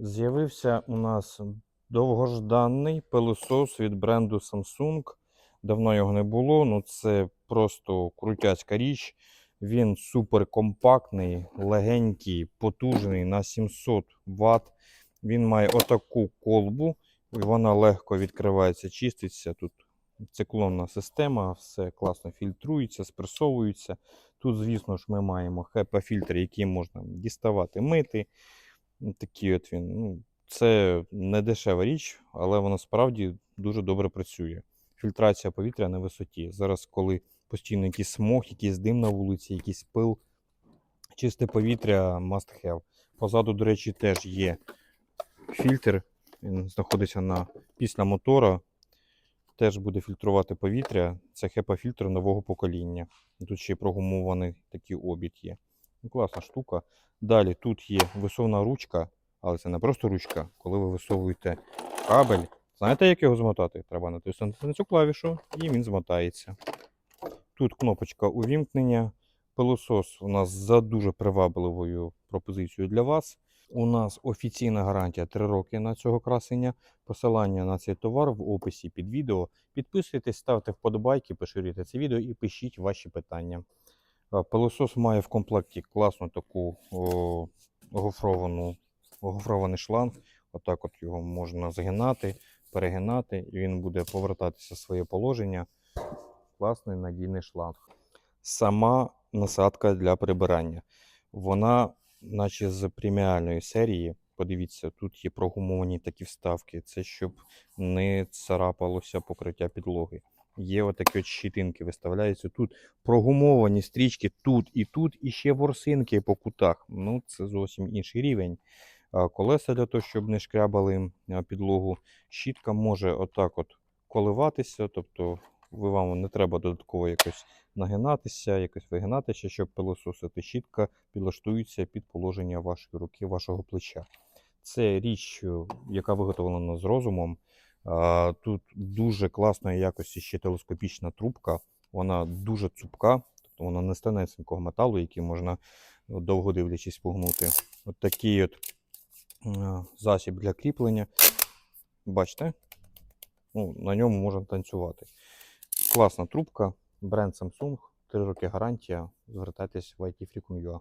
З'явився у нас довгожданий пилосос від бренду Samsung. Давно його не було, ну це просто крутяцька річ. Він супер компактний, легенький, потужний на 700 Вт. Він має отаку колбу, і вона легко відкривається, чиститься. Тут циклонна система, все класно фільтрується, спресовується. Тут, звісно ж, ми маємо HEPA-фільтр, який можна діставати, мити. Такий от він. Ну, це не дешева річ, але вона справді дуже добре працює. Фільтрація повітря на висоті. Зараз, коли постійно якийсь смог, якийсь дим на вулиці, якийсь пил, чисте повітря must have. Позаду, до речі, теж є фільтр. Він знаходиться на після мотора. Теж буде фільтрувати повітря. Це HEPA-фільтр нового покоління. Тут ще й прогумований такий обід є. Ну, класна штука. Далі тут є висувна ручка, але це не просто ручка. Коли ви висовуєте кабель, знаєте, як його змотати? Треба натиснути на цю клавішу і він змотається. Тут кнопочка увімкнення. Пилосос у нас за дуже привабливою пропозицією для вас. У нас офіційна гарантія 3 роки на цього красення. Посилання на цей товар в описі під відео. Підписуйтесь, ставте вподобайки, поширюйте це відео і пишіть ваші питання. Пилосос має в комплекті класну таку о, гофровану, гофрований шланг. Отак от його можна згинати, перегинати, і він буде повертатися в своє положення. Класний надійний шланг. Сама насадка для прибирання. Вона, наче з преміальної серії. Подивіться, тут є прогумовані такі вставки. Це щоб не царапалося покриття підлоги. Є отакі от щитинки, виставляються тут прогумовані стрічки тут і тут, і ще ворсинки по кутах. Ну, це зовсім інший рівень. Колеса для того, щоб не шкрябали підлогу. Щітка може отак от коливатися, тобто ви вам не треба додатково якось нагинатися, якось вигинатися, щоб пилососити. Щітка підлаштується під положення вашої руки, вашого плеча. Це річ, е, яка виготовлена з розумом. Тут дуже класної якості ще телескопічна трубка. Вона дуже цупка, тобто вона не з тонесенького металу, який можна ну, довго дивлячись погнути. От такий от засіб для кріплення. Бачите? Ну, на ньому можна танцювати. Класна трубка, бренд Samsung, 3 роки гарантія. Звертайтесь в IT Freakum.ua.